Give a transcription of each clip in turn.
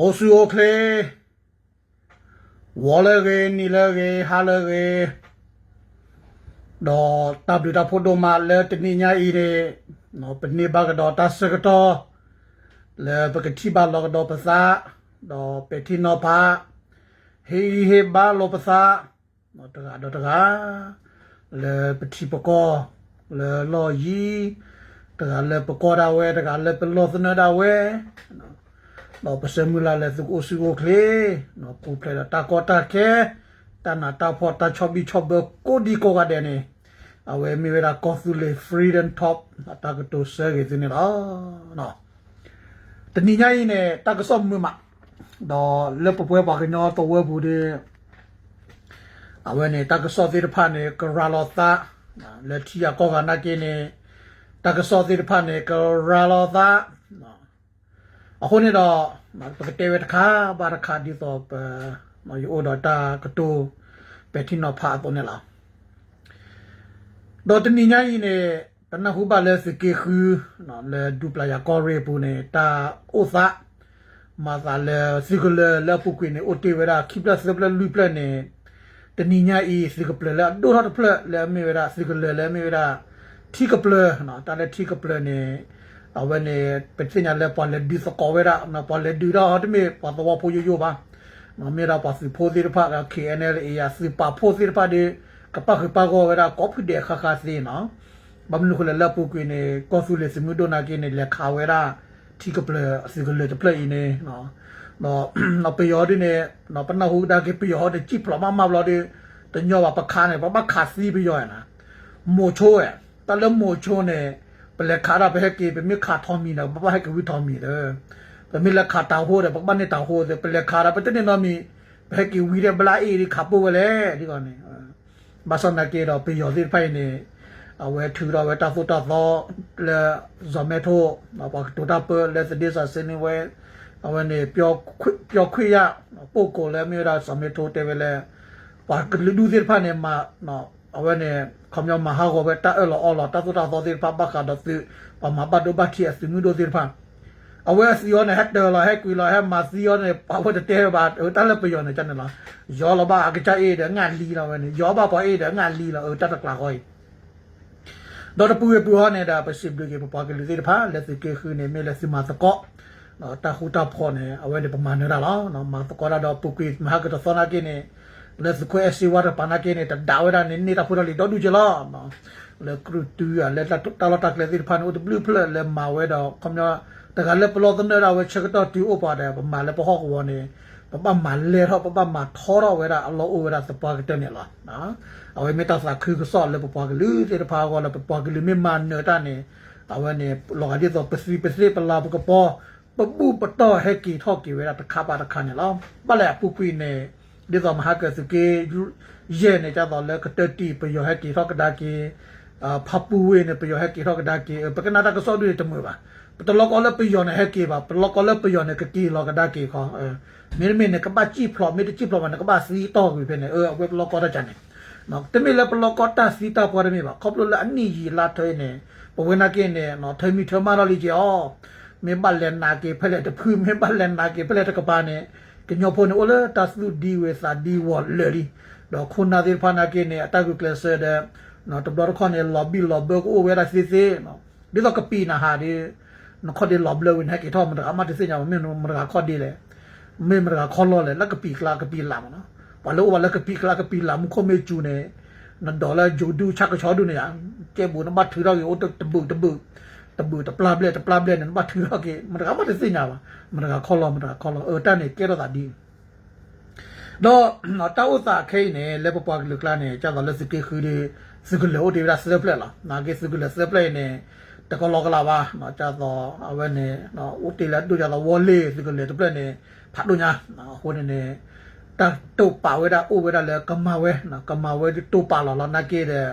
အိုဆူအိုကလေဝေါ်လကေနီလကေဟာလကေတော့တပ်လူတာဖိုတိုမာလဲတနိညာဤတဲ့နော်ပနေဘကတော့တဆကတော့လဲပကတိဘလောကတော့ပစာတော့ပတိနောပါဟေဟေဘလောပစာနော်တကတော့တကလဲပတိပကောလဲလောယီတကလဲပကောတာဝဲတကလဲပလောသနတာဝဲနော် တော့ပစမူလာလဲသူကိုစီကိုကလေးနော်ကိုဖလဲတာကောတာခဲတနာတာဖော်တာချော်ဘီချော်ဘကိုဒီကိုကတဲ့နေအဝဲမီဝရာကောသူလေဖရီဒန်တော့တာကတိုဆဲကြီးတင်နော်နော်တနည်းညင်းနဲ့တာကစော့မြမတော့လေပပွဲပါကနော်တော့ဝဲဘူးတဲ့အဝဲနဲ့တာကစော့သေးတဖာနဲ့ကရာလောတာလက်ချီယာကောကနာကင်းနဲ့တာကစော့သေးတဖာနဲ့ကရာလောတာ အခုနေတော့ပကတေဝတခါဘာရခါဒီတော့မယူဒတာကတူပက်တီနောဖာတော့နေလားတော့တနည်းညင်းနဲ့တနဟုပါလဲစကေခူနော်လေဒူပလာယာကောရေပူနေတာအိုသာမာသာလေစီကလေလပုကွေနေအိုတေဝရာခိပလစပလလူပလနေတနည်းညဤစီကပလလေဒိုရတ်ပလလေမေဝရာစီကလေလေမေဝရာထီကပလနော်တာလေထီကပလနေ အဝနေပတိညာလေပေါ်လေဒီစကောဝရာနော်ပေါ်လေဒီရာဟတ်မေပေါ်တော့ပိုယယပါနော်မေရာပါစီဖိုဒီရဖာ KNL အရာစီပါဖိုဒီရဖာဒီကပခပကောဝရာကောဖီဒေခခါစီနော်ဘမ်လူခလလပူကွေနေကောဆူလေစမူဒိုနာကိနေလေခါဝဲရာတီကပလစီကလေတပလေနေနော်နော်နော်ပယောဒီနေနော်ပနဟုဒါကေပယောတဲ့ချိပလမမဘလောဒီတညောပါပခါနေပပခါစီပယောရနာမိုချိုးရတလမိုချိုးနေ ပလက်ခါရဘဲကေပမိခါထောမီနော်ပပဟကဝီထောမီတယ်ပမိလက်ခါတာဟိုးတယ်ပပနေတာဟိုးတယ်ပလက်ခါရပတနေနော်မီဘဲကေဝီတယ်ဘလာအေဒီခါပိုးဝလေဒီကောနေဘာစနာကေတော့ပယောဒီဖိုင်နေအဝဲထူတော့ဝဲတာဖို့တော့လဲဇမက်ထိုမပါတူတာပလက်ဒီစာစနေဝဲအဝဲနေပျော်ပျော်ခွေရပို့ကိုလဲမြေရာဇမက်ထိုတဲဝဲလဲပါကလူဒူဒီဖာနေမှာနော် အဝဲနေခမယမဟာကိုပဲတာအလောအလောတာဖို့တော့ဒီပပခါတော့ဒီပမဘဒိုဘတ်ချီအစငူဒိုဒီဖာအဝဲစီယောနဲ့ဟက်တယ်လာဟက်ကွီလာဟက်မာစီယောနဲ့ပါဝတ်တဲပါတလည်းပယောနဲ့ကျန်လားယောလဘာအကချအေးတဲ့ငါလီလာဝဲနေယောဘာပေါ်အေးတဲ့ငါလီလာတတ်တကလာကိုဒေါ်တပူရပူဟနေတာပစိဘလကေပပကလေးတဲ့ဖာလက်စကေခူနေမဲလက်စမသကောနော်တာခူတာဖောနေအဝဲဒီပမာနေတာလားနော်မသကောရတော့ပုကွေမဟာကတသောနာကေနေ လက်စကွဲစီဝါပနာကေနေတဒါဝရနေနေတာဖူရလီတော့ဒူကြလားနော်လေကရူတူရလက်တာတာလတာကလေးဒီဖာနိုဒဘလူးဖလက်လေမာဝဲတော့ခမရတကလည်းပလောသမနေတာဝဲချက်တော့တူအပါတယ်ပမာလည်းပဟောက်ဝနေပပမလေတော့ပပမထောတော့ဝဲတာအလောအိုဝဲတာစပါကတနေလားနော်အဝဲမေတ္တာစာခึกဆော့လေပပကလူတေတဖာကောလေပပကလူမေမန်နေတာနေအဝဲနေလောကဒီတော့ပစီပစီပလာပကပေါ်ပပူပတော့ဟက်ကီထော့ကီဝဲတာတခါပါတခါနေလားပလဲပူပီနေ ဒီတော့မဟာကစကေယေနေကြတော့လဲကတတိပယောဟတိဟောကဒါကေအာဖပူဝေနေပယောဟတိဟောကဒါကေပကနာတကဆောဒွေတမွေပါပတလောကလပယောနေဟကေပါပလောကလပယောနေကတိလောကဒါကေခေါ်မေမေနေကပါချိဖလောမေတချိဖလောမနေကပါစီတော့ပြီဖြစ်နေအဲအဝေပလောကတာချန်နေနော်တမေလပလောကတာစီတာပေါ်ရမေပါခေါပလောလအနိယီလာထွေးနေပဝေနာကေနေနော်ထွေးမိထွေးမာရလိကျော်မေဘလန်နာကေဖလက်တဖူးမေဘလန်နာကေဖလက်တကပါနေ ကညောဖို့နေအိုလေတဆလူဒီဝေစာဒီဝလေရီတော့ခုနာဒီဖနာကေနေအတကူကလဆဲတဲ့နော်တဘလခွန်နေလော်ဘီလော်ဘကိုဝဲရစီစီနော်ဒီတော့ကပီနာဟာဒီနော်ခေါ်ဒီလော်ဘလဝင်ဟက်ကေထောမတအမတစညာမင်းမရခေါ်ဒီလေမေမရခေါ်လို့လေလက်ကပီကလာကပီလာမနော်ဘာလို့ဝါလက်ကပီကလာကပီလာမခုမေကျူနေနဒေါ်လာဂျိုဒူချက်ချောဒူနေရကျဲဘူးနမထူတော့ရောတဘူတဘူ တဘူတပလာပလက်တပလာပလက်နမထူတော့ကေမရကမတစညာပါမရကခေါ်လို့မရခေါ်လို့အတန်နေကဲတော့တာဒီတော့တော့တောက်စာခိနေလက်ပပွားကလကလာနေကျတော့လက်စကေခူဒီစကလောဒီရာစပလက်လာနာကေစကလစပလက်နေတကလောကလာပါနော်ကျတော့အဝဲနေနော်ဦးတီလက်တို့ကျတော့ဝေါ်လေးစကလေတပလက်နေဖတ်လို့ညာနော်ဟိုနေနေတတုပါဝဲတာဥဝဲတာလေကမဝဲနော်ကမဝဲတုပါလာလာနာကေတဲ့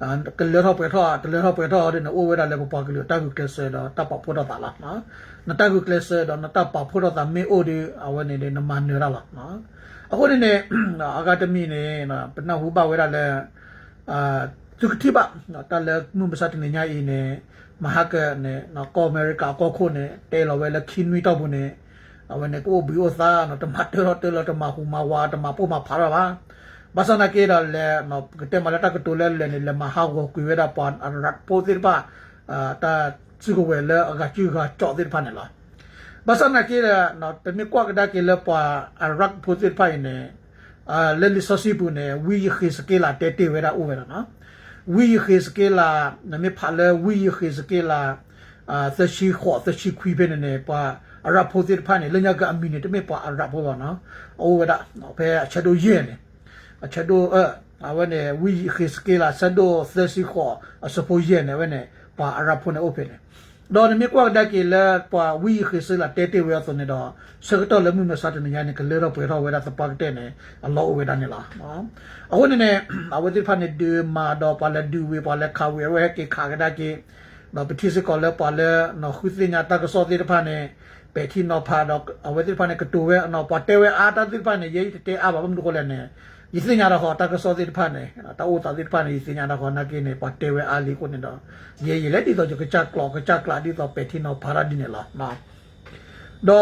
อันก็เลยเราไปทอดเลยเราไปทอดเนี่ยโอ้เวลาเลยปอกเลยตากุเกษดอตาปอพุทธตาละนะนะตากุเกษดอนะตาปอพุทธตาเมโอดีอวันนี้เนี่ยนมันเนรละนะအခုဒီနေ့အကာဒမီနဲ့နော်ပနဟုပဝဲရလဲအာသူကတိပါနော်တလဲမှုမစတဲ့ညာအင်းနဲ့မဟာကနဲ့နော်ကောအမေရိကကောခုနဲ့တဲလော်ဝဲလဲခင်းဝီတော့ဘူးနဲ့အ အဝနေကိုဘီအိုသာနော်တမတ်တော်တော်တမဟူမဝါတမပိုမဖာရပါ ဘာစနာကေရလေနော်ကတဲ့မလာတကတူလဲလေလေမဟာကိုကွေရတာပန်အရတ်ပိုတိပါအာတာချီကိုဝဲလေအကချီကကြော့တိဖာနေလားဘာစနာကေရနော်တမီကွာကဒါကေလေပါအရတ်ပိုတိဖိုင်နေအာလေလီဆိုစီပူနေဝီခိစကေလာတေတေဝဲတာဥဝဲတာနော်ဝီခိစကေလာနမေဖာလေဝီခိစကေလာအာသရှိခေါ်သရှိခွေးပဲနေပါအရတ်ပိုတိဖာနေလညကအမီနေတမေပါအရတ်ဘောပါနော်အိုဝဲတာနော်ဖဲအချက်တို့ရဲနေ a chado a awane wi khiskela sado thesi kho asapo ye ne wene pa arapo ne open ne do ne mi kwa da ke la pa wi khisela tete we so ne do sagto le mu na sa ne ya ne ke le ro pe ro we da sa pa te ne a lo we da ne la no awone ne awati pha ne de ma do pa la du we pa la kha we we ke kha ga da ke no pe thi se ko le pa le no khu se nya ta ko so ti pha ne ပေတီနောဖာတော့အဝတိဖာနေကတူဝဲနော်ပတဲဝဲအာတာတိဖာနေရေးတဲအဘဘမ်ဒကိုလည်းနေယစညာတော့တာကစောတိဖာနေတာအိုတာတိဖာနေယစညာတော့နာကိနေပတဲဝဲအာလီကိုနေတော့ရေးရလက်တီတော့ကချက်ကလောကချက်ကလာဒီတော့ပေတီနော isinya raho ta ke sozi phane ta u ta di phane isinya raho na ke ne patte we ali ko ne do ye ye le di to jo ke chak klo ke chak la di to pe thi no phara di ne la na do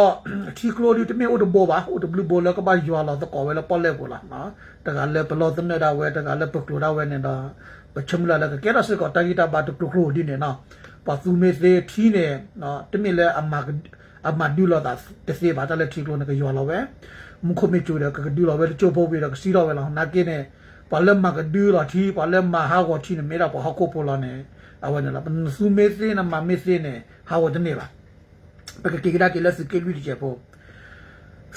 thi klo di te me u de bo ba u de blue bo la ka ba ywa la to ko we la pa le ko la na ta ga le plo tan ne da we ta ga le plo da we ne da pa chum la la ke ra se ko ta gi ta ba to klo di ne na pa su me se thi ne na te me le amma amma du la ta te se ba ta le thi klo ne ke ywa la we မခုမေကျူရကကဒူလာဝဲချိုပိုပီရကစီရဝဲလာနာကေနေပါလမကဒူလာတီပါလမဟာဝတီနေမေရာပဟာကိုပိုလာနေအဝနလာပန်ဆူမေစေနမမေစေနေဟာဝဒနေပါပကကေကဒါကေလစကေလူဒီချေပို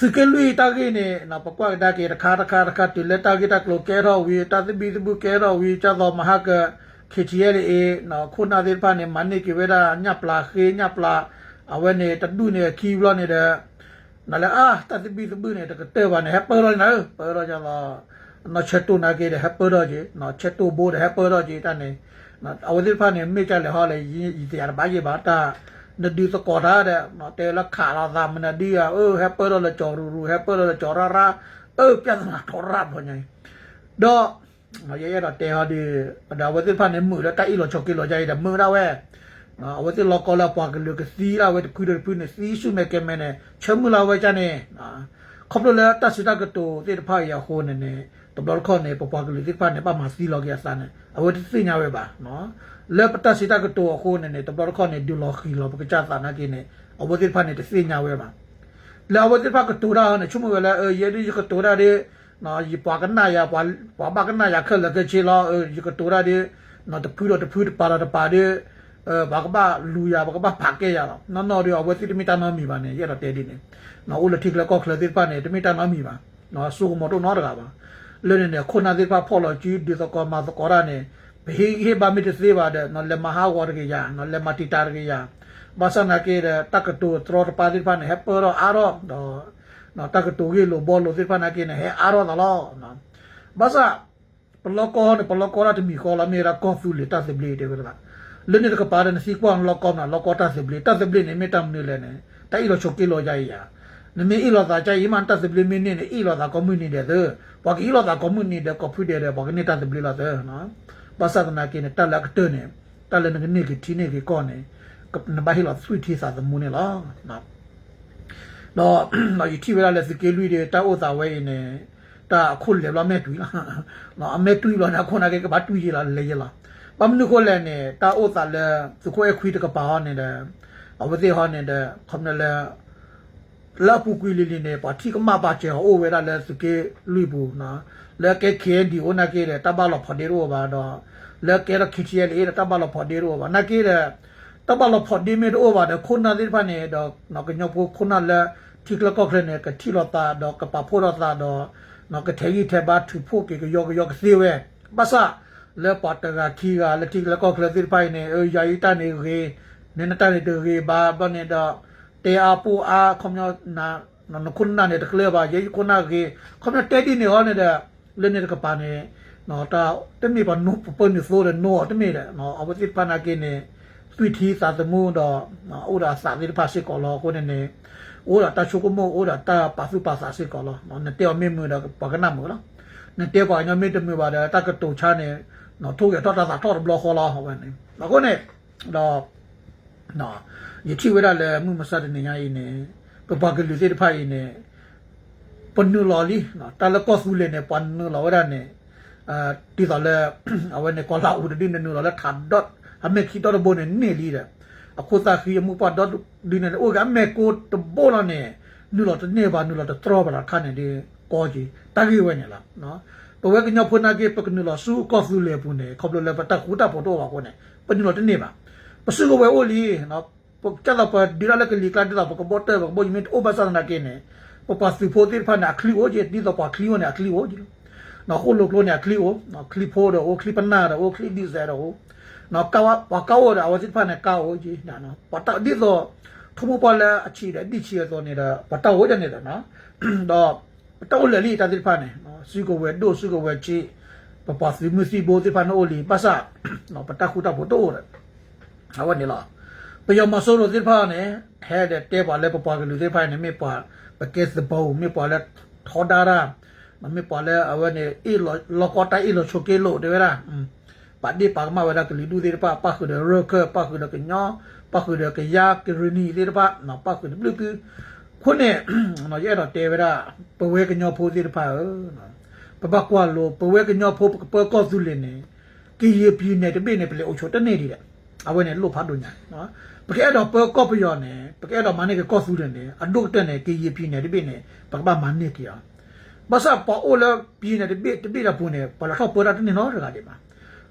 စကေလူတာကေနေနာပကွာဒါကေတခါတခါတခါတီလက်တာကေတကလိုကေရောဝီတာသဘီသဘူကေရောဝီချာသောမဟာကခေတီရဲလေနော်ခုနာသေးပါနေမန်နေကေဝဲတာညပလာခေညပလာအဝဲနေတတုနေခီဝလာနေတဲ့ nala ah ta ti bi bu ne ta ka te ba ne happer ro na per ro ja la no chetu na ke de happer ro je no chetu bo de happer ro je ta ne no awadi pha ne me cha le ha le yi yi ti ya ba ye ba ta ne di to ko da de no te la kha la da ma na di ya o happer ro le cho ru ru happer ro le cho ra ra o pya na tho ra bo ne do မရရတော့တဲဟာဒီဒါဝတိဖာနေမှုတော့တိုက်လို့ချောက်ကီလို့ကြိုက်တယ်မှုတော့ဝဲ နော်အဝတိလောကလာပွားကလူကစီလာဝဲကူရပူနေစီရှုမဲကမဲနေချမလာဝဲချနေနော်ခေါပလိုလာတဆတာကတိုတေဖာရဟိုနေနေတဘလခေါနေပပွားကလူတိဖာနေပမာစီလောကရစနေအဝတိစညာဝဲပါနော်လေပတဆတာကတိုဟိုနေနေတဘလခေါနေဒူလောခီလောပကချတာနာကိနေအဝတိဖာနေတစညာဝဲပါလေအဝတိဖာကတိုရာနေချမဝဲလာယေဒီကတိုရာဒီနော်ယပွားကနာရပွားပွားပါကနာရခလကချီလောယကတိုရာဒီနော်တပူတော့တပူပါရတပါဒီ အဲဘာကဘာလူရဘာကဘာဖာကေရတော့နော်နော်ရောဝစီတမီတာနော်မီပါနဲ့ရတော့တဲဒီနေနော်ဦးလတိကလကောခလတိပါနဲ့တမီတာနော်မီပါနော်ဆူမတော့နော်တကပါလဲနေခုနာတိပါဖော်လို့ကြီးဒီသကောမသကောရနဲ့ဘေဟေဘာမီတစေပါတဲ့နော်လေမဟာဝရကေရနော်လေမတီတာကေရဘာစနာကေတကတူထရောပါတိပါနဲ့ဟပရောအာရောတော့နော်တကတူကေလိုဘောလိုတိပါနာကေနဲ့ဟဲအာရောတော့နော်ဘာစပလောကောနဲ့ပလောကောရတမီခေါ်လာမေရာကောဖူလီတတ်စဘလီတေကလား လင်းနေတဲ့ကပါတဲ့စီကွန်လောကောနာလောကောတာစဘလီတာစဘလီနေမတမ်နေလဲနေတိုင်လို့ချုပ်ကေလို့ကြိုင်ရနမေအီလောသာကြိုင်ယမန်တာစဘလီမင်းနေအီလောသာကွန်မြူနီတဲ့ဘာကီလောသာကွန်မြူနီတဲ့ကော်ဖီတဲ့ဘာကနေတာစဘလီလာတဲ့နော်ဘာသာကနာကိနေတက်လက်တဲ့နေတက်လက်နေကတီနေကကောနေကနဘာဟီလောဆွီတီစာသမူနေလားနော်တော့နော်ယူတီဝ လာလက်စကေလူတွေတာဥသာဝဲနေတာအခုလေလာမဲ့တူလားနော်အမဲတူလာနာခုနာကဘာတူရလားလေရလားပမနုကိုလည်းနေတာအိုတာလဲစခွဲခွီတကပါနေတယ်အဝတိဟောနေတယ်ခမနလဲလာပူကွီလီလီနေပါတိကမပါချေအိုဝဲရလဲစကေလူဘူးနော်လဲကဲခဲဒီအိုနာကေတဲ့တဘလဖဒေရောပါတော့လဲကဲရခီချီရဲတဘလဖဒေရောပါနာကေတဲ့တဘလဖဒေမေရောပါတဲ့ခုနာဒီဖာနေတော့နော်ကညောဖို့ခုနာလဲတိကလကောခရနေကတိလတာတော့ကပဖိုရတာတော့နော်ကထေကြီးထေဘာထူဖို့ကေယောယောကစီဝဲပါစာ လေပတ်တကခီကလက်တိကလကောကလတိပိုင်နေယာယီတနေရေနေနတနေတေရေဘာဘနေတော့တေအပူအာခမနာနခုနာနေတကလေပါယေခုနာကေခမတဲတီနေဟောနေတဲ့လနေကပါနေနော်တာတမေပါနုပနေဆိုးတယ်နော်တမေတယ်နော်အဝတိပနာကေနေသွီတီသာသမုတော့ဥဒါစာတိပါရှိကောလောကိုနေနေဥဒါတချုကမောဥဒါတာပါစုပါစာရှိကောလောနော်နေတဲမေမတော့ပကနာမောလားနေတဲပါညမေတမေပါတဲ့တကတူချာနေ နော်ထိုးရတော့တာတော့ဘလခေါ်လာဟောပဲနေအခုနဲ့တော့နော်ယတိဝရလည်းမှုမစတဲ့နေရည်နေပပကလူစေတဖိုင်နေပနူလော်လီနော်တလကောဆူလေနေပနူလော်ရနေအာတီတော်လေအဝနေကောလာဦးဒီနေနူလော်လေထတ်ဒတ်အမေခီတော်ဘုန်နေလီတဲ့အခုသာခီမှုပတ်ဒတ်ဒီနေအိုကမေကိုတဘောလနေနူလော်တနေပါနူလော်တထရောပါလာခနဲ့ဒီကောကြီးတဂီဝဲနေလားနော် ပဝဲကညဖနာကေပကနူလော်ဆူကောဆူလေပုန်နေခေါပလလေပတကူတာပေါ်တော့ပါကောနေပနူလော်တနေပါပစုကဝဲအိုလီနော် pagcala pa dirala ke likla dita pa kabote pa bo yimit obasa na kene pa pa si photir pa na kli o je dito pa kli o na kli o je na kholo klo na kli o na kli pho do o kli pa na do o kli di za do na ka wa pa ka o da wa sit pa na ka o je na na pa ta di do thomo pa la achi da di chi do ne da pa ta o je ne da na do pa ta o le li ta di pa ne no si ko we do si ko we chi pa pa si mu si bo ti pa no o li pa sa no pa ta khu ta bo do da awa ne la ပယောမဆိုးလို့ဒီဖာနဲ့ဟဲတဲ့တဲပါလဲပပါကလူဒီဖာနဲ့မေပါပကက်စဘောမေပါလဲထောဒါရာမမေပါလဲအဝနဲ့အီလောလောကတာအီလောချိုကေလို့တဲ့ရပါဒီပါမဝရကလူဒူဒီပါပါခုတဲ့ရောကပါခုတဲ့ကညောပါခုတဲ့ကယာကရနီဒီပါနော်ပါခုတဲ့ဘလူကူ ခုနဲ့နော်ရဲ့တော့တဲဝရပဝဲကညောဖိုးဒီပါနော်ပပကွာလို့ပဝဲကညောဖိုးပကောစုလင်းနေကီရပြင်းနေတပိနေပလေအုတ်ချိုတနေဒီတဲ့အဝဲနဲ့လို့ဖတ်လို့ညာနော်ပကဲတော့ပကော့ပယောနေပကဲတော့မနေကကော့ဆူတယ်နေအဒုတ်တဲ့နေကေရပြနေတပိနေပကပမနေကီယာဘာသာပေါ်အိုလပြနေတပိတပိရပုန်နေပလာတော့ပေါ်ရတဲ့နေနော်ရကဒီမှာ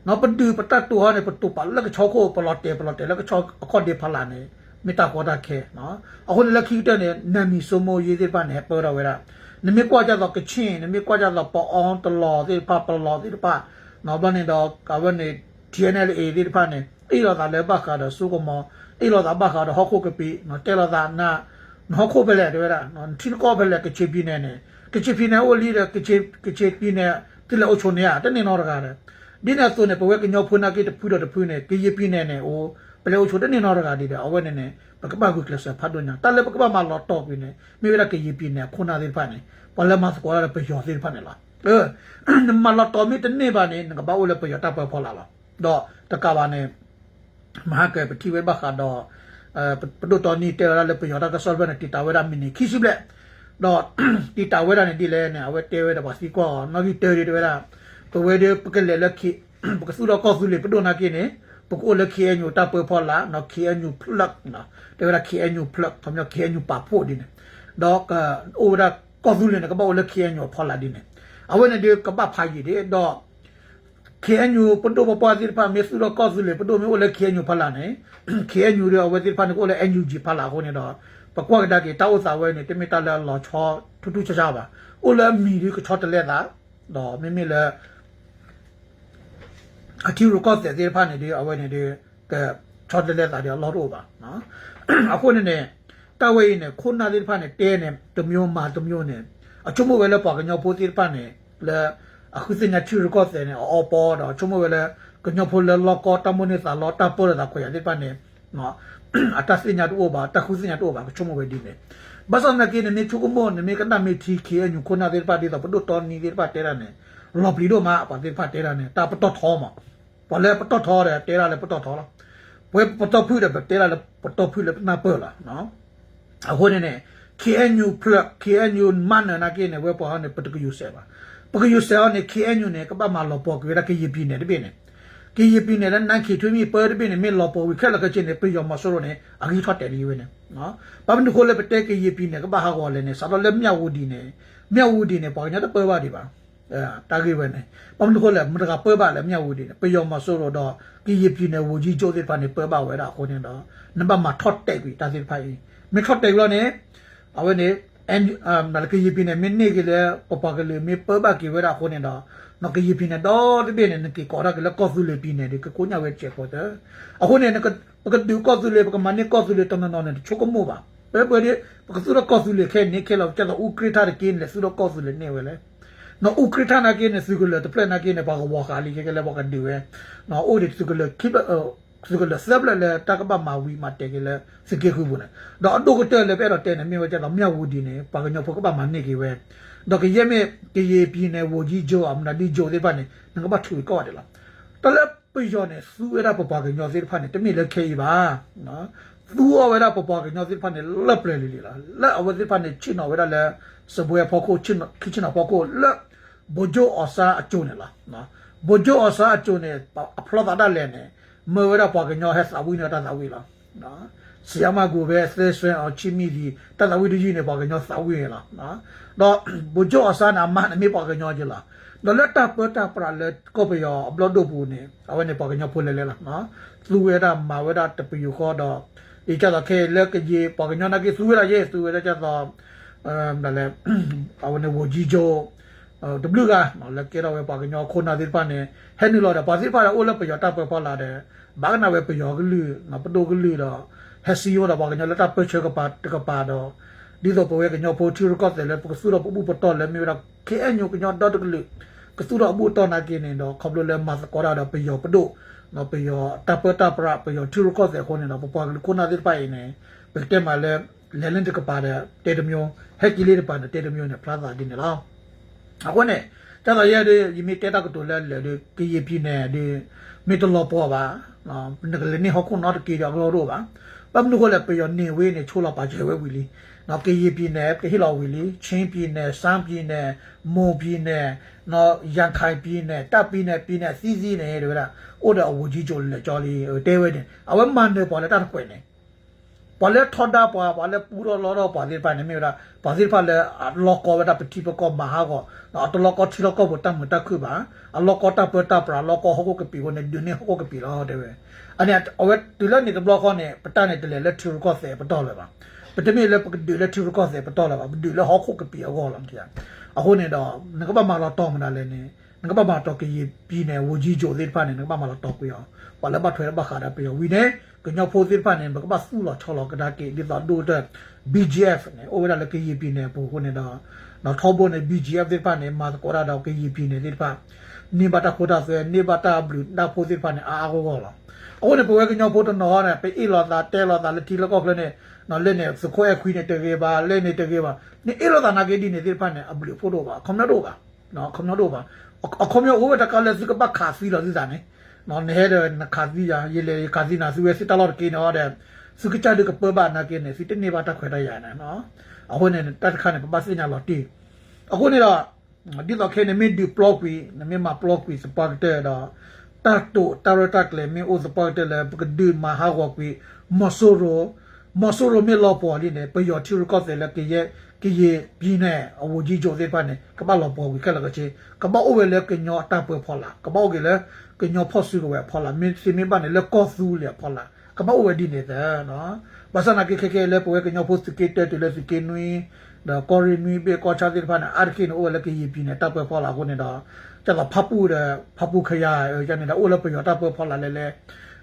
နော်ပတူပတတ်တူဟာနေပတူပါလကချောခိုပလော့တေပလော့တေလကချောအခေါ်ဒီဖလာနေ မေတာကောတာခဲနော်အခုလက်ခိတဲ့နေနမီဆိုမိုရေးတဲ့ပါနေပေါ်တော့ဝဲတာနမေကွာကြတော့ကချင်းနမေကွာကြတော့ပေါ်အောင်တလော်ဒီပါပလော်ဒီပါနော်ဘာနေတော့ကဝနေ TNL ဒီပါနေအိလောသာလည်းပတ်ခါတော့စုကမောအိလောသာပတ်ခါတော့ဟောခုကပီနော်တဲလောသာနာနော်ခုပဲလေတွေ့ရနော်ထင်းကောပဲလေကချီပီနေနေကချီပီနေအိုလီရကချီကချီပီနေတိလောချုံနေရတနေနော်ရကားတယ်ဒီနေဆိုနေပဝဲကညောဖုနာကိတဖူတော့တဖူနေကီပီနေနေအိုပလေချုံတနေနော်ရ ကားဒီတဲ့အဝဲနေနေပကပကုကလစဖတ်တော့ညာတလည်းပကပမလောတော့ပီနေမိရကီပီနေခုနာသေးဖာနေပလမစကောရပယောသေးဖာနေလားအဲမလောတော့မိတနေပါနေငါဘာဝလဲပယောတပ်ပေါ်လာလားတော့တကပါနေမဟာကပတိဝဲဘခါတော့အဲပဒတော်နီတဲရလည်းပယောတာကဆောလ်ဘနတီတာဝဲရမီနီခိစီဘလက်တော့တီတာဝဲရနေဒီလဲနေအဝဲတဲဝဲတော့ပါစီကောနော်ဒီတဲရီတဲရပဝဲတဲ့ပကလေလက်ခိပကဆူတော့ကောဆူလေပဒနာကိနေ ပကိုလက်ခိအညူတာပေါ်ပေါ်လာနော်ခိအညူဖလတ်နော်တဲရခိအညူဖလတ်သမယခိအညူပါဖို့ဒီနေတော့အိုရာကောဆူလေကဘောလက်ခိအညူဖော်လာဒီနေအဝဲနေဒီကပဖိုင်ဒီတော့ KNU ပတိုပပတိပါမေစုတော့ကောစုလေပတိုမျိုးလည်း KNU ဖလာနေ KNU ရောဝတိပါနေကိုလည်း NUG ဖလာကိုနေတော့ပကွက်တာကေတောက်စာဝဲနေတမီတလာလောချောထူးထူးခြားခြားပါအိုလည်းမီဒီကချောတလက်တာတော့မိမိလည်း အတီရောကောတဲ့ဒီဖာနေဒီအဝဲနေဒီကချောတလက်တာဒီလောတော့ပါနော်အခုနေနေတဝဲနေခုနာဒီဖာနေတဲနေတမျိုးမာတမျိုးနေအချုံမဝဲလည်းပါကညောပိုတိဖာနေလဲအခုစင်ညာချူရကောတဲ့နေအော်ပေါ်တော့ချုံမဝဲလဲကညောဖိုလဲလောကောတမနေစာလောတာပေါ်တာခွေရဒီပါနေနော်အတစင်ညာတို့ပါတခုစင်ညာတို့ပါချုံမဝဲဒီနေဘာစမကိနေနေချုကမောနေမေကနာမေတီခေညခုနာတဲ့ပါဒီတော့ပဒတော်နီတဲ့ပါတဲရနေ လော်ပလီတို့မှာပါတဲ့ပါတဲရနေတာပတော်ထောမှာပလဲပတော်ထောတယ်တဲရလဲပတော်ထောလားဘယ်ပတော်ဖူးတယ်တဲရလဲပတော်ဖူးလဲနာပေါ်လားနော်အခုနေနေ KNU plug KNU man na ke ne we po ha ne patu yu se ba ပကယူဆယ်နဲ့ KNU နဲ့ကပတ်မှာလော်ပေါ်ကြရကရပြနေတယ်ပြနေကရပြနေတယ်နိုင်ခီထွေးမိပေါ်ပြနေမင်းလော်ပေါ်ဝခက်လကချင်းနေပြရောမဆိုးလို့နေအကြီးထွက်တယ်ဒီဝင်းနေနော်ဘာမနခိုလည်းပတဲကရပြနေကပတ်ဟာကောလည်းနေစားတော့လည်းမြောက်ဝဒီနေမြောက်ဝဒီနေပေါ်ညတော့ပေါ်ပါဒီပါ အဲတာကြီးပဲနေဘာမနခိုလည်းမတကပေါ်ပါလည်းမြောက်ဝဒီနေပြရောမဆိုးတော့တော့ကရပြနေဝကြီးကျိုးတဲ့ပါနေပေါ်ပါဝဲတာဟိုနေတော့နံပါတ်မှာထော့တက်ပြီတာစစ်ဖိုင်မထော့တက်လို့နေအဝဲနေ and um na ke yipi ne min ne ke le papa ke le me pa ba ke we ra ko ne da na ke yipi ne do de be ne ke ko ra ke le ko su le pi ne de ke ko nya we che ko da a ko ne ne ke ke du ko su le ke ma ne ko su le to na no ne chu ko mo ba pe pe de ke su ro ko su le ke ne ke lo cha do u kri ta de ke ne su ro ko su le ne we le no u kri ta na ke ne su ko le to pre na ke ne ba ko wa ka li ke ke le ba ka du we no o de su ko le keep စကလဆပ်လလေတကပမာဝီမတေကလေစကေခုဘူးနေတော့အတုကတဲလေပဲတော့တဲနေမြေဝကြတော့မြောက်ဝူဒီနေပါကညောဖကပမာနေကေဝဲတော့ကရဲမေကေယေပြင်းနေဝကြီးဂျိုအမနာဒီဂျိုသေးပါနေငါကပတ်ထူကောတယ်လားတလက်ပြရောနေစူရပပကညောသေးဖာနေတမိလေခေပါနော်ဖသူအဝဲတာပပကညောစစ်ဖတ်နေလက်ပလေလီလာလက်အဝဲစစ်ဖတ်နေချင်းအဝဲတာလဲစပွဲဖို့ကိုချင်းခချင်းဖို့ကိုလက် ဘိုဂျိုအစာအကျုံနေလားနော်ဘိုဂျိုအစာအကျုံနေအဖလောတာလဲနေမေဝဲတာပကညောဟက်အဝိနေတာတာဝီလားနော်ဆီယမကိုပဲဆဲဆွဲအောင်ချီမီဒီတတဝီတကြီးနေပကညောစာဝီလားနော်တော့ဘိုဂျိုအစာနာမနမေပကညောကြလားတော့လက်တာပတာပရာလက်ကိုပယောအပလော့ဒ်ဘူးနေအဝဲနေပကညောဖိုးလဲလဲလားနော်သူဝဲတာမာဝဲတာတပီယူခေါ်တော့ဒီကြတော့ခဲလက်ကကြီးပေါ်ကညနာကေစူရရဲ့စူရကြတော့အမ်ဒါလေအဝနေဝဂျီဂျိုဒဘ လူကနော်လက်ကေတော့ပေါ်ကညခိုနာဒီပနေဟဲနီလော်တာပါစီပါအိုလက်ပယောတပ်ပေါ်လာတယ်ဘာကနာဝဲပယောကလူငါပတိုကလူတော့ဟက်စီယောတော့ပေါ်ကညလက်တပ်ပချေကပါတကပါတော့ဒီတော့ပေါ်ကညပိုချူရကော့တယ်လေပကစူတော့ပပပတော်လေမြေတော့ခဲအညိုကညတော့တကလူကစူတော့ဘူးတော့နာကင်းနေတော့ခေါပလိုလေမတ်ကောရာတော့ပယောပတိုနော်ပယောတပ်ပတပ်ပရပယောချူရကော့တယ်ခေါနေတော့ပပကခုနာဒီပိုင်နေပကတဲ့မှာလေလဲလင်းတကပါတဲ့တေတမျိုးဟက်ကြီးလေးတပါတဲ့တေတမျိုးနဲ့ပလာသာဒီနေလား အခုနဲ့တတော်ရတဲ့ယမီတေတာကတူလဲလေဒီကီယပြင်းနေဒီမီတလောပေါ်ပါနော်ငကလေးနေဟခုနော်တကီရောတော့ပါပမ်နုခလည်းပယောနေဝေးနေချိုးလာပါချေဝဲဝီလီနော်ကီယပြင်းနေကဟီလောဝီလီချင်းပြင်းနေစမ်းပြင်းနေမွန်ပြင်းနေနော်ရန်ခိုင်ပြင်းနေတပ်ပြင်းနေပြင်းနေစီးစီးနေတယ်ဗျာအိုဒါအဝကြီးချိုလေကြော်လီတဲဝဲတယ်အဝဲမန်နေပေါ်လေတတ်ခွေနေပလဲထော်တာပွားပလဲပူရောလောတော့ပါဒီပါနေ မြေရာပါဒီပါလဲလောကောဝတာပတိပကောမဟာကောနော်တလောကောချီလောကောဘတမတခုပါအလောကောတာပတာပရာလောကောဟကိုကပီဝနေဒနေဟကိုကပီရောတဲ့ပဲအနေအဝဲတူလနေတဘလောကောနေပတနေတလေလက်ထူကောဆေပတော်လဲပါပတမေလဲပဒူလက်ထူကောဆေပတော်လဲပါဒူလဲဟကိုကပီအောလမ်တရားအခုနေတော့ငကပမာလာတော့မနာလဲနေငကပမာတော့ကီပြည်နေဝကြီးဂျိုသေးဖာနေငကပမာလာတော့ပြရောဘာလဲဘာထွေဘာခါတာပြရောဝီနေ ကညောဖိုသေးဖာနေဘကပဆူလာချောလောကဒါကေဒီတော့ဒိုတဲ့ BGF နေအိုဝလာကီပြည်နေပိုခုနေတော့နော်ထောဘောနေ BGF သေးဖာနေမာကောရာတော့ကီပြည်နေသေးဖာနေဘတာခိုတာဆွဲနေဘတာဘလူဒါဖိုသေးဖာနေအာအောကောလာအခုနေပွဲကညောဖိုတနော်နေ pe အီလာတာတဲလာတာလက်တီလကောဖလနေနော်လက်နေစခွဲခွီးနေတကေပါလက်နေတကေပါနေအီလာတာနာကေဒီနေသေးဖာနေအဘလူဖိုတော့ပါခွန်နတော့ပါနော်ခွန်နတော့ပါအခုမျိုးဝတ်တကလည်းစကပခါစီလို့ဒီစားနေ နော်နေတဲ့နခါစီရရေလေခါစီနာစုရဲ့စစ်တလို့ကေနော်တဲ့စုကချတဲ့ကပဘာနာကေနေစစ်တနေပါတခွဲတရရနေနော်အခုနေတတ်ခါနေပပစညာလို့တီအခုနေတော့ဒီတော့ခဲနေမီဒီပလော့ကွီနမီမှာပလော့ကွီစပါကတဲ့တော့တတ်တိုတာရတက်လေမီအိုစပါကတဲ့လေပကဒီမဟာဝကွီမဆိုရိုမဆိုရိုမီလောပေါ်လီနေပယောတီရကော့တယ်လေကေရဲ့ ကီယေပြည်နေအဝကြီးကြိုသေးပါနေကပလောပေါ်ဝီကလကချေကပအိုဝဲလေကညောတာပွဲဖော်လာကပောကေလေကညောဖော့ဆူဝဲဖော်လာမင်းစီမင်းပါနေလေကောဆူလေဖော်လာကပအိုဝဲဒီနေတဲ့နော်ဘာစနာကေခေခေလေပွဲကညောဖိုစကေတဲတူလေစကေနွီဒါကော်ရီမီဘေကောချာသေးပါနေအာကိနအိုဝဲလေကီပြည်နေတာပွဲဖော်လာကိုနေတော့ကျတော့ဖပူတဲ့ဖပူခရကျနေတာအိုလေပယောတာပွဲဖော်လာလေလေ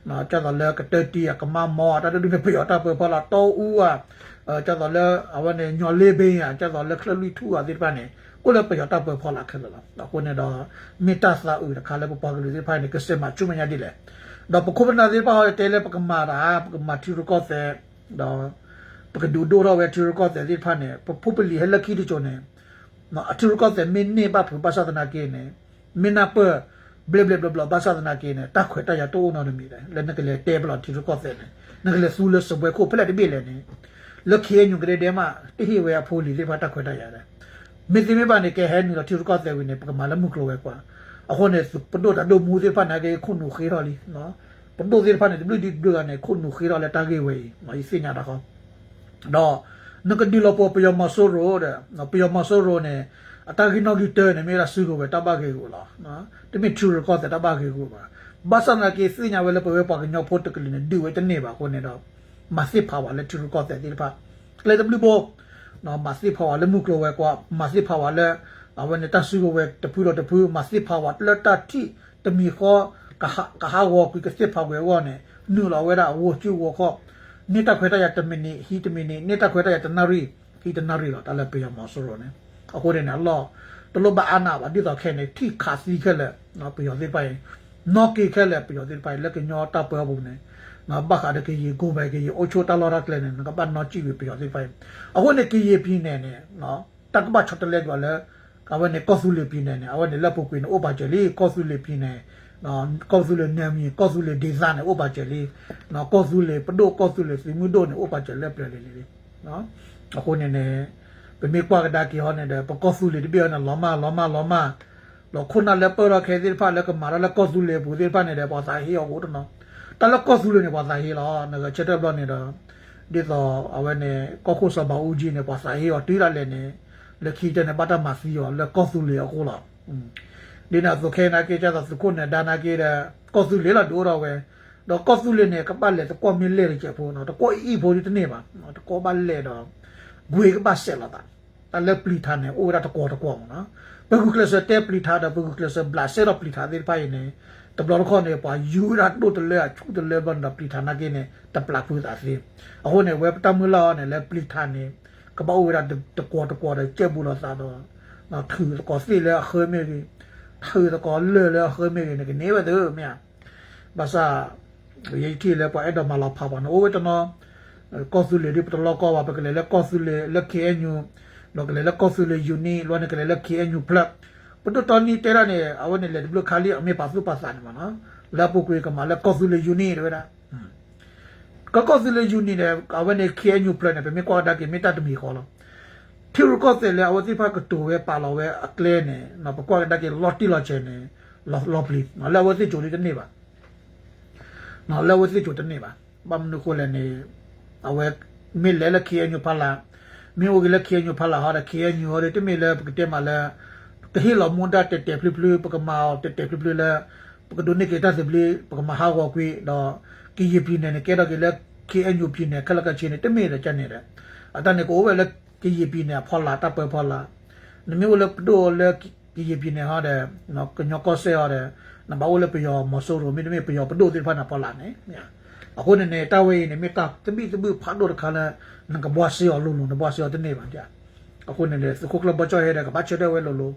နော်ကျတော့လေကတတီကမမောတာတူပယောတာပွဲဖော်လာတော့ဦးอ่ะအဲ ကျတော့လဲအဝနဲ့ညော်လေးဘင်းရကျတော့လဲခလလူထူအသေးပနဲ့ကိုလည်းပျော်တာပေါ်ဖော်လာခဲ့လားတော့ကိုနဲ့တော့မီတာစာဦးခါလည်းပေါ်ကလေးဖိုင်ကစမချုမညာဒီလေတော့ပခုပနာသေးပါတဲလဲပကမာရာပကမာတီရကော့ဖဲတော့ပကဒူဒိုရဝဲတီရကော့တဲ့ဒီဖာနဲ့ပူပလီဟလကီဒီချုံနဲ့မအတီရကော့တဲ့မင်းနေပါဘာသာသနာကင်းနဲ့မင်းနာပဘလဘလဘလဘာသာသနာကင်းနဲ့တခွေတရတိုးနော်လို့မြည်တယ်လက်နက်ကလေးတဲဘလတီရကော့တဲ့နဲ့နက်ကလေးဆူလဆဘွဲကိုဖလက်တပြေလဲနဲ့ လက်ခေညုကလေးတဲမှာတိဟိဝဲဖိုလီလေးပါတက်ခွေတရတယ်မင်းသမီးပါနေကဲဟဲနီတော့တီရကောတဲ့ဝင်နေပကမာလမှုကလောဝဲကွာအခုနေပဒိုတဒိုမူသေးဖာနာကေခုနုခေရလီနော်ပဒိုသေးဖာနေဘလူဒီဘလူကနေခုနုခေရလက်တာကေဝဲမအစညာတာကောတော့နကဒီလပေါ်ပယမဆိုရိုတဲ့နော်ပယမဆိုရိုနေအတာဂီနိုဂီတဲနေမေရာဆူကိုပဲတဘကေကိုလားနော်တမီထူရကောတဲ့တဘကေကိုပါဘာစနာကေစညာဝဲလပေါ်ပါကညောဖို့တကလင်းဒီဝဲတနေပါကိုနေတော့ မစစ်ပါဝါလက်ထူရကောတဲ့ဒီပါကလေဒဘလူဘောနော်မစစ်ပါဝါလက်မှုကလောဝဲကွာမစစ်ပါဝါလက်အဝနေတဆူကိုဝဲတပူတော့တပူမစစ်ပါဝါလက်တတိတမီခောကဟာကဟာဝကွီကစစ်ပါဝဲဝနေနူလာဝဲတာဝချူဝခောနေတာခွဲတရတမီနီဟီတမီနီနေတာခွဲတရတနာရီဟီတနာရီတော့တလည်းပေးရမှာဆိုတော့ ਨੇ အခုနေနော်လောတလို့ဘာအနာဘာဒီတော့ခဲနေထိခါစီခဲလဲနော်ပြောသေးပိုင်နော်ကေခဲလဲပြောသေးပိုင်လက်ကညောတပ်ပွဲဘူး ਨੇ နော်ဘာခါတကေရေကိုပဲကေရေအိုချိုတလောရကလဲနေကပတ်နော်ကြည့်ပြီးပြောသေးပိုင်အခုနေကေရေပြင်းနေနေနော်တက်ကပတ်ချတ်တလဲကလည်းကဝနေကောဆူလီပြင်းနေနေအဝနေလက်ပုတ်ကွင်းအိုပါချလီကောဆူလီပြင်းနေနော်ကောက်စုလေနာမီကောက်စုလေဒေဇာနဲ့ဥပကျလေနော်ကောက်စုလေပဒိုကောက်စုလေစီမူဒိုနဲ့ဥပကျလက်ပြလေလေနော်အခုနေနေပမေကွာကဒါကီဟောနေတဲ့ပကောက်စုလေတပြောနေလောမလောမလောမလောခုနလက်ပေါ်ခဲဒီဖာလက်ကမာရလက်ကောက်စုလေဘူးဒီဖာနေတဲ့ပေါ်စာဟေယောကိုတော့ နော်တလက်ကောက်စုလေနေပေါ်စာဟေလောငါချက်တက်ဘလော့နေတော့ဒီတော့အဝနဲ့ကောက်ခုစဘာဦးကြီးနေပေါ်စာဟေယောတီးရလဲနေလက်ခီတဲ့ဘာတာမစီယောလက်ကောက်စုလေအခုလားဒီနာဆိုခဲနာကေချာသခုနဲ့ဒါနာကေတဲ့ကောက်စုလေလာဒိုးတော့ပဲတော့ကောက်စုလေနေကပတ်လေတကောမင်းလေချက်ဖို့နော်တကောအီဖို့ဒီတနေ့ပါနော်တကောပါလေတော့ဂွေကပတ်ဆက်လာတာတလက်ပလီထားနေအိုရတကောတကောနော်ဘဂုကလစတဲ့ပလီထားတာဘဂုကလစဘလာဆေရပလီထားတဲ့ပိုင်နေ တဘလခေါနေပါယူရတ်တို့တလေချူတလေဘန်ဒပလီထားနာကေနေတပလာပူတာစီအခုနေဝက်တမလာနေလေပလီထားနေကပောရတကောတကောတဲ့ကျက်ဘူးလို့စားတော့နော်ထူကောစီလေခဲမေကြီးထူတကောလေလေခဲမေကြီးနေကနေဝတဲ့မြာဘာသာရေးတီလေပေါ်အဲ့တော့မလာဖာပါနော်ဝဲတနော်ကောဆူလေဒီပတလောကောပါပကလေလေကောဆူလေလက်ကေညူလောကလေလေကောဆူလေယူနီလောနကလေလက်ကေညူဖလက်ပတတော်နီတဲရနေအဝနေလေဒီဘလခါလီအမေပါစုပါစာနေမနော်လာပုကွေ ကမလေကောဆူလေယူနီတွေဒါကကောဆူလေယူနီနဲ့အဝနေကေညူဖလက်နေပဲမေကွာဒါကေမေတ္တတမီခေါ်လောတီရကောဆလေအဝတိဖာကတူဝဲပါလောဝဲအကလဲနေနော်ပကွာဒါကေလော်တီလော်ချေနေလော်လော်ပလီနော်လာဝတိဂျိုလီတနေပါနော်လာဝတိဂျိုတနေပါဘမ်နုခိုလည်းနေ အဝဲမေလဲလက်ခေညူဖလာမေဝကလက်ခေညူဖလာဟာခေညူဟောတဲ့မေလဲပကတဲ့မလဲတဟီလောမွန်တာတက်တက်ပလပလပကမာတက်တက်ပလပလလဲပကဒိုနေကေတာစပလပကမဟာဝကွေတော့ကီယပီနေကေတော့ကေလက်ခေညူပီနေကလကချင်းနေတမေရချနေတယ်အတန်ကိုဝဲလက်ကီယပီနေဖောလာတပ်ပဲဖောလာနမေဝလက်ပဒိုလက်ကီယပီနေဟာတဲ့နော်ကညောကောဆေဟာတဲ့နဘာဝလက်ပယောမဆိုးရိုမီနမေပယောပဒိုတိဖာနာဖောလာနေမြာအခုနေနေတာဝေးနေမေတာတပိတပိဖတ်တော့ခါလာနကဘွားစီယောလုံးလုံးဘွားစီယောတနေပါကြအခုနေလေစခုကလဘချောရဲကဘချေတဲ့ဝဲလို့လို့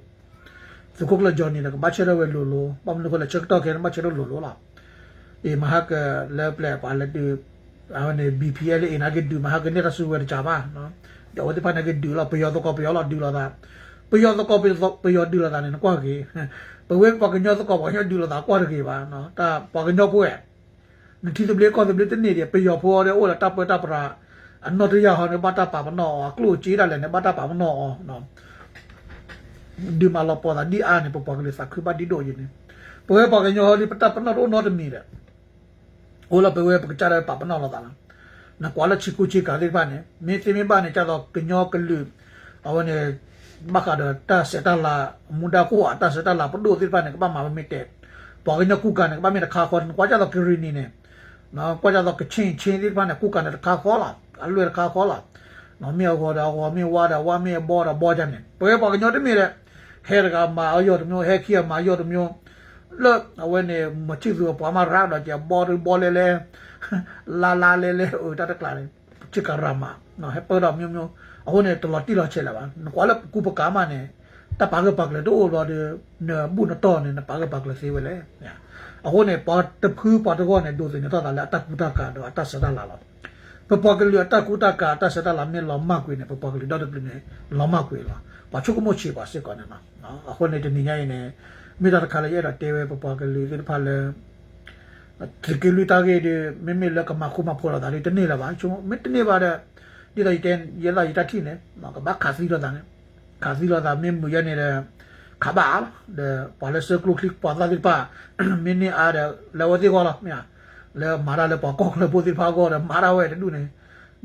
စခုကလဂျော်နီကဘချေတဲ့ဝဲလို့လို့ပမ်နကလချက်တော့ခဲမချေလို့လို့လို့လားအေမဟာကလဲပလက်ပါလက်တူအဝနေ BPL အနာကဒူမဟာကနေရဆူဝဲကြပါနော်တော့ဒီပါနကဒူလာပယောတော့ကပယောလာဒူလာတာပယောတော့ကပယောပယောဒူလာတာနေကွာကြီးပဝဲပကညောတော့ကပယောဒူလာတာကွာကြီးပါနော်တာပကညောပွဲနတိတဘလေကောတဘလေတနေရပယောဖော်ရဲအိုလာတပ်ပတပ်ပရာအနော်တရဟောနေဘတာပါမနော်ကလို့ကြီးတယ်လည်းနေဘတာပါမနော်နော် ဒီမလာပေါ်တာဒီအာနေပပကလေးစခရပါဒီဒိုရင်ပဝဲပကညောဟောဒီပတပ်ပနော်တော့တမီတယ်အိုလာပဝဲပကချရပါပနော်လာတာနကွာလချီကူချီကာလေးပါနေမင်းတင်မပါနေကြတော့ကညောကလူအဝနေမခါတော့တဆတလာမူဒါကိုအတဆတလာပဒိုတိပါနေကပါမမမီတဲ့ပေါ်ကညကူကန်ကပါမီခါခွန်ကွာကြတော့ကရီနီနေနော်ကွာကြတော့ကချင်းချင်းတိပါနေကူကန်ခါခေါ်လာအလွယ်ခါခေါ်လာနော်မြေခေါ်တာဟောမြေဝါတာဝါမြေဘောတာဘောကြနေပွဲပေါ်ကညောတမီတဲ့ ဟဲကမာအယောတမျိုးဟဲခီမာယောတမျိုးလောအဝနေမချစ်ဘူးပေါ်မှာရာတော့ကြဘောဘောလေလေလာလာလေလေဟိုတတ်ကလာလေချစ်ကရမနော်ဟဲပေါ်တော့မျိုးမျိုးအခုနေတော်တော်တိလို့ချက်လာပါကွာလကူပကားမနဲ့တပါကပတ်လေတို့တော့ဒီနဘူးနတော့နေပါကပတ်လေစေဝလေအခုနေပတ်တဖူးပတ်တော့နေဒိုစနေတော့လာတကူတကတော့အတဆဒလာလာပပကလီတကူတကတဆဒလာမေလောမကွေနေပပကလီတော့တကလီနေလောမကွေလာ ဘာချုကမချေပါစစ်ကောနေနော်အခုနေတနေညရင်နေမိသားခါလေရတဲ့ဝဲပပကလီဒီဖာလေတကယ်လို့တာခဲ့တဲ့မိမိလက်ကမခုမဖော်လာတာလေတနေ့လာပါချုံမတနေ့ပါတဲ့ဒီတော့တဲ့ရလာရတတိနဲ့မကဘခါစီတော့တာနဲ့ခါစီတော့တာမင်းမရနေတဲ့ခါပါတဲ့ပါလက်စကလုကလစ်ပါလာဒီပါမင်းနေအားတဲ့လောဝတိကောလားမြာလဲမာရလဲပါကောကလဲပိုစီဖာကောတဲ့မာရဝဲတူနေ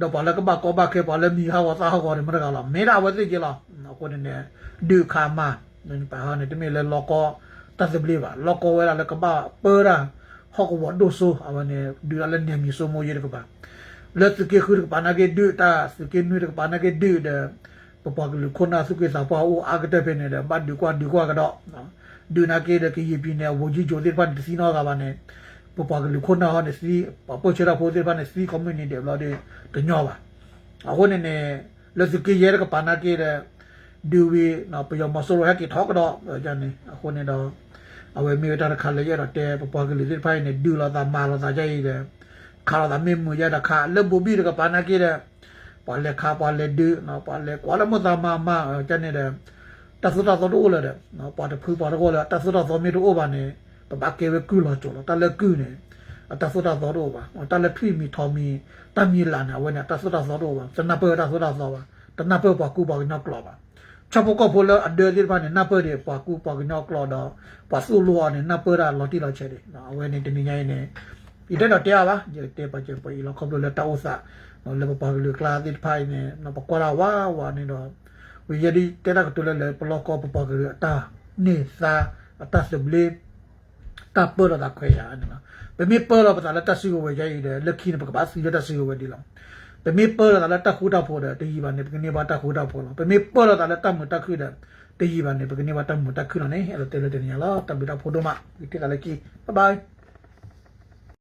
တော့ပါလကဘကောဘခဲပါလဲမီဟာဝသာကောတယ်မရကလားမေရာဝတိကြလားအခုနေဒူခါမာနေပါဟာနေတမီလဲလောကောတတ်စပလီပါလောကောဝဲလာလဲကပါပရာဟောကဝဒိုဆိုအဝနေဒူလာနေမီဆိုမိုရကပါလက်စကေခုကပါနာကေဒူတာစကေနွေကပါနာကေဒူတဲ့ပပကလူခနာစုကေစာပါအိုအာကတဲ့ဖနေတယ်ဘတ်ဒီကွာဒီကွာကတော့နော်ဒူနာကေတဲ့ကေယပီနေဝဂျီဂျိုတဲ့ပတ်စီနောကပါနေ ပပကလူခနာဟနေစီပပချရာဖိုတဲ့ပါနေစီကွန်မြူနတီဘလာတဲ့တညောပါအခုနေနေလက်စကေရဲကပါနာကေတဲ့ဒူဝီနော်ပယောမဆိုရဟကေထောက်တော့ဂျန်နေအခုနေတော့အဝဲမြေတာခါလေရတဲ့ပပကလူတဲ့ဖိုင်နေဒူလာတာမာလာတာကြိုက်တယ်ခါလာမေမူရတာခါလက်ဘူဘီကပါနာကေတဲ့ပါလေခါပါလေဒူနော်ပါလေကွာလမတာမာမာကျန်နေတဲ့တသတာတော့လို့လေနော် ပါတဖူပါတော့လေတသတာတော့မြေတော့ဘာနေပပကေဝကူလာချိုလာတလက်ကူနေအတဆိုတာသောတော့ပါတလက်ဖိမီထောမီတမီလာနာဝဲနာတဆိုတာသောတော့ပါစနပေတဆိုတာသောပါတနပေပါကူပါနောက်ကလာပါချပကဖိုလအဒလီပါနေနပေပါကူပါနောက်ကလာတော့ပါဆူလောနေနပေရာလော်တီလော်ချေတယ်အဝဲနေတနေငိုင်းနေဒီတော့တရားပါဒီတေပါချေပေါ်လောခေါပလိုလက်တောက်စာနော်လေပါကလူကလာတိဖိုင်နေနော်ပကွာဝါဝါနေတော့ဝီယဒီတေတာကတူလေပလောကောပပကလူတာနေစာအတဆဘလေး တာပေါ်တာခွေရနော်ဘယ်မပေါ်တော့ပတာလက်တဆီကိုဝယ်ရည်တယ်လက်ခင်းပကပါစီလက်တဆီကိုဝယ်ဒီလောဘယ်မပေါ်တော့လက်တခုတာပေါ်တယ်တကြီးပါနေပကနေပါတခုတာပေါ်လို့ဘယ်မပေါ်တော့လက်တမတခုတယ်တကြီးပါနေပကနေပါတ